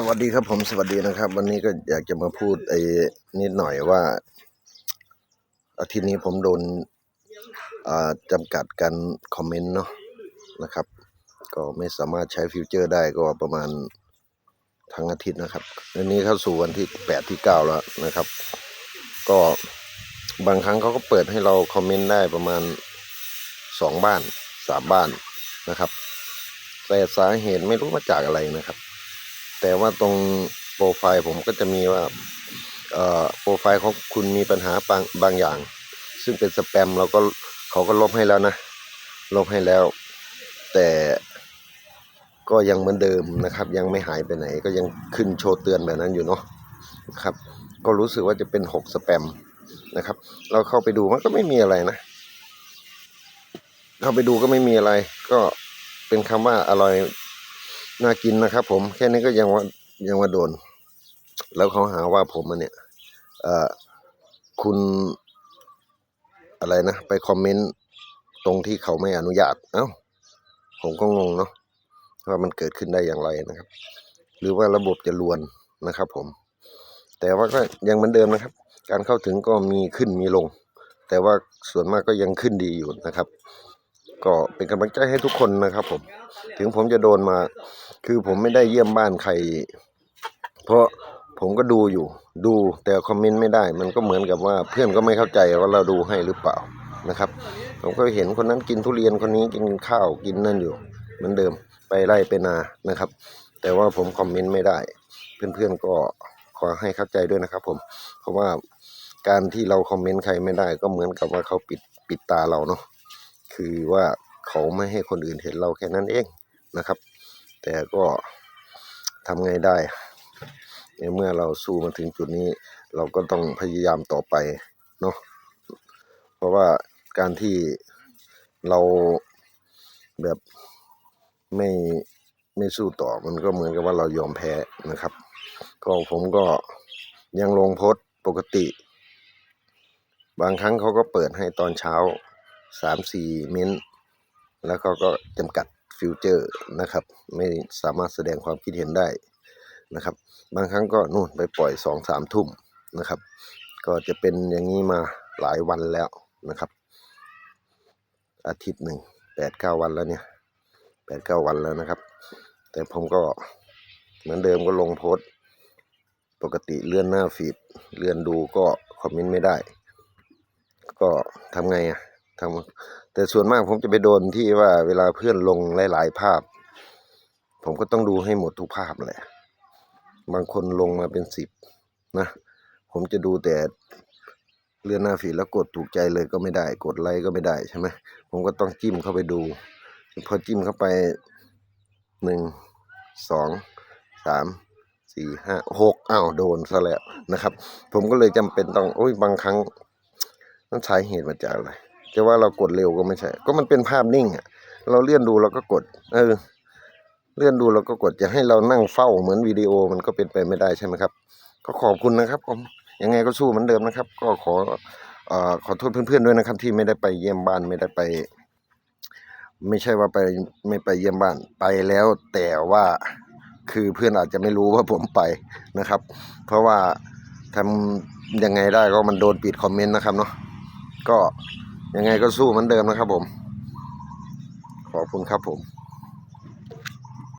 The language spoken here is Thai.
สวัสดีครับผมสวัสดีนะครับ วันนี้ก็อยากจะมาพูดไอ้นิดหน่อยว่า อาทิตย์นี้ผมโดนจำกัดการคอมเมนต์เนาะนะครับ ก็ไม่สามารถใช้ฟิวเจอร์ได้ก็ประมาณทั้งอาทิตย์นะครับวันนี้เข้าสู่วันที่แปดที่เก้าแล้วนะครับ ก็บางครั้งเขาก็เปิดให้เราคอมเมนต์ได้ประมาณสองบ้านสามบ้านนะครับ แต่สาเหตุไม่รู้มาจากอะไรนะครับ แต่ว่าตรงโปรไฟล์ผมก็จะมีว่าโปรไฟล์ของคุณมีปัญหาบางบางอย่าง ซึ่งเป็นสแปมเราก็เขาก็ลบให้แล้วนะ ลบให้แล้ว แต่ก็ยังเหมือนเดิมนะครับ ยังไม่หายไปไหน ก็ยังขึ้นโชว์เตือนแบบนั้นอยู่เนาะครับ ก็รู้สึกว่าจะเป็นหกสแปมนะครับ เราเข้าไปดูมันก็ไม่มีอะไรนะ เข้าไปดูก็ไม่มีอะไร ก็เป็นคำว่าอร่อย น่ากินนะครับ ผมแค่นี้ก็ยังว่ายังว่าโดน แล้วเขาหาว่าผมอะเนี่ยเอ่อคุณอะไรนะ ไปคอมเมนต์ตรงที่เขาไม่อนุญาตเอ้าผมก็งงเนาะว่ามันเกิดขึ้นได้อย่างไรนะครับ หรือว่าระบบจะลวนนะครับ ผม แต่ว่าก็ยังเหมือนเดิมนะครับ การเข้าถึงก็มีขึ้นมีลง แต่ว่าส่วนมากก็ยังขึ้นดีอยู่นะครับ ก็เป็นกำลังใจให้ทุกคนนะครับ ผม ถึงผมจะโดนมา คือผมไม่ได้เยี่ยมบ้านใคร เพราะผมก็ดูอยู่ ดูแต่คอมเมนต์ไม่ได้ มันก็เหมือนกับว่าเพื่อนก็ไม่เข้าใจว่าเราดูให้หรือเปล่านะครับ ผมก็เห็นคนนั้นกินทุเรียนคนนี้กินข้าวกินนั่นอยู่ เหมือนเดิมไปไล่ไปนานะครับ แต่ว่าผมคอมเมนต์ไม่ได้ เพื่อนๆก็ขอให้เข้าใจด้วยนะครับ ผม เพราะว่าการที่เราคอมเมนต์ใครไม่ได้ก็เหมือนกับว่าเขาปิดปิดตาเราเนาะคือว่าเขาไม่ให้คนอื่นเห็นเราแค่นั้นเองนะครับ แต่ก็ทำไงได้ในเมื่อเราสู้มาถึงจุดนี้ เราก็ต้องพยายามต่อไปเนาะเพราะว่าการที่เราแบบไม่ไม่สู้ต่อมันก็เหมือนกับว่าเรายอมแพ้นะครับ ก็ผมก็ยังลงโพสต์ปกติ บางครั้งเขาก็เปิดให้ตอนเช้าสามสี่เม้นต์แล้วเขาก็จำกัด ฟิวเจอร์นะครับ ไม่สามารถแสดงความคิดเห็นได้นะครับ บางครั้งก็นู่นไปปล่อยสองสามทุ่มนะครับ ก็จะเป็นอย่างนี้มาหลายวันแล้วนะครับ อาทิตย์หนึ่งแปดเก้าวันแล้วเนี่ยแปดเก้าวันแล้วนะครับ แต่ผมก็เหมือนเดิมก็ลงโพสต์ปกติเลื่อนหน้าฟีดเลื่อนดูก็คอมเมนต์ไม่ได้ ก็ทำไงอะ ทำแต่ส่วนมากผมจะไปโดนที่ว่าเวลาเพื่อนลงหลาย ๆ ภาพ ผมก็ต้องดูให้หมดทุกภาพแหละ บางคนลงมาเป็นสิบนะ ผมจะดูแต่เลื่อนหน้าฟีแล้วกดถูกใจเลยก็ไม่ได้ กดไลค์ก็ไม่ได้ใช่ไหมผมก็ต้องจิ้มเข้าไปดู พอจิ้มเข้าไปหนึ่งสองสามสี่ห้าหกอ้าวโดนซะแล้วนะครับ ผมก็เลยจำเป็นต้องโอ้ยบางครั้งนั่นสาเหตุมาจากอะไร จะว่าเรากดเร็วก็ไม่ใช่ ก็มันเป็นภาพนิ่งอะ เราเลื่อนดูเราก็กด เออ เลื่อนดูเราก็กดจะให้เรานั่งเฝ้าเหมือนวิดีโอมันก็เป็นไปไม่ได้ใช่ไหมครับ ก็ขอบคุณนะครับผมยังไงก็สู้เหมือนเดิมนะครับ ก็ขอเอ่อขอโทษเพื่อนๆด้วยนะครับ ที่ไม่ได้ไปเยี่ยมบ้านไม่ได้ไป ไม่ใช่ว่าไปไม่ไปเยี่ยมบ้านไปแล้ว แต่ว่าคือเพื่อนอาจจะไม่รู้ว่าผมไปนะครับ เพราะว่าทำยังไงได้ก็มันโดนปิดคอมเมนต์นะครับเนาะก็ ยังไงก็สู้เหมือนเดิมนะครับผม ขอบคุณครับผม